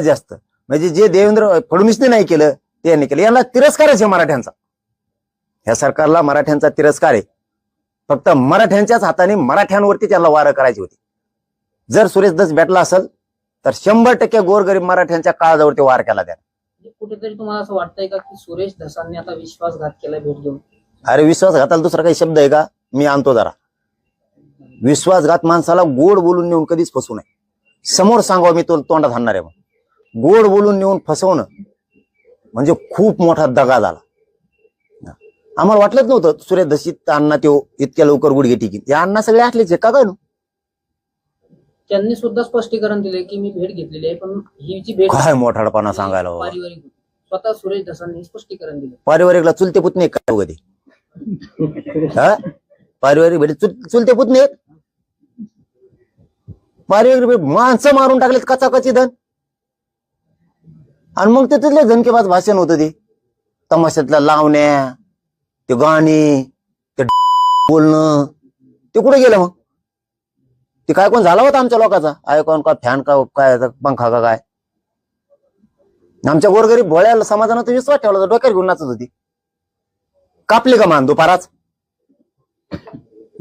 जास्त? म्हणजे जे देवेंद्र फडणवीसने नाही केलं ते यांनी केलं. यांना तिरस्कारच आहे मराठ्यांचा. ह्या सरकारला मराठ्यांचा तिरस्कार आहे. फक्त मराठ्यांच्याच हाताने मराठ्यांवरती त्यांना वारं करायची होती. जर सुरेश दस भेटला असेल तर शंभर टक्के गोरगरीब मराठ्यांच्या काळजावरती वार केला त्याने. म्हणजे कुठेतरी तुम्हाला असं वाटतंय का की सुरेश आता विश्वासघात केला भेट घेऊन अरे विश्वासघाताला दुसरा काही शब्द आहे का? मी आणतो जरा. विश्वासघात माणसाला गोड बोलून नेऊन कधीच फसवू नये. समोर सांगावं मी तो तोंडात आणणार आहे मग. गोड बोलून नेऊन फसवणं म्हणजे खूप मोठा दगा झाला आम्हाला वाटलंच नव्हतं सुरेश दशीत अण्णा त्यो इतक्या लवकर गुडघे टिकीन या अण्णा सगळे असलेच का काय? त्यांनी सुद्धा स्पष्टीकरण दिले की मी भेट घेतलेली आहे पण ही जी भेट काय मोठाडपणा सांगायला. पारिवारिक. स्वतः सुरेश धसांनी स्पष्टीकरण दिलं पारिवारिकला चुलते पुतणे काय कधी हा पारिवारिक भेट चुल- चुलते पुतणे? पारिवारिक भेट माणसं मारून टाकलेत कचाकची धन आणि मग ते तिथले झनकेबाज भाषण होतं ते तमाशातल्या लावण्या ते गाणी ते बोलणं ते कुठे गेलं मग? ते काय कोण झाला होता आमच्या लोकांचा? आयकॉन का फॅन का काय पंखा का काय? आमच्या गोरगरीब भोळ्या समाजानं तर विश्वास ठेवला होता डोक्यात घेऊन नाचत होती. कापली का मान दुपाराच?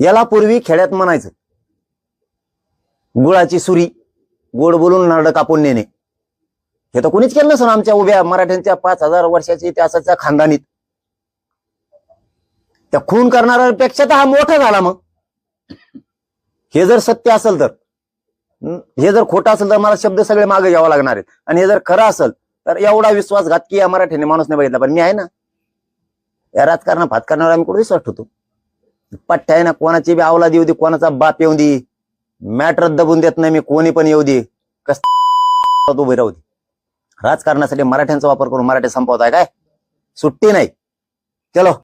याला पूर्वी खेड्यात म्हणायचं. गुळाची सुरी गोड बोलून नारड कापून नेणे. हे तर कोणीच केलं नसेल आमच्या उभ्या मराठ्यांच्या पाच हजार वर्षाच्या इतिहासाच्या खानदानीत. त्या खून करणाऱ्यापेक्षा तर हा मोठा झाला मग. हे जर सत्य असेल तर हे जर खोटं असेल तर मला शब्द सगळे मागे घ्यावा लागणार आहेत. आणि हे जर खरं असेल तर एवढा विश्वासघात की या मराठीने माणूस नाही बघितला पण मी आहे ना. या राजकारणा भात आम्ही कुठे विश्वास ठेवतो पट्ट्या आहे ना कोणाची बी आवला देऊ दे कोणाचा बाप येऊ दे. मॅटर दबून देत नाही मी कोणी पण येऊ दे. कस उभे राहू दे. राजकारणासाठी मराठ्यांचा वापर करून मराठी संपवताय काय? सुट्टी नाही. चलो.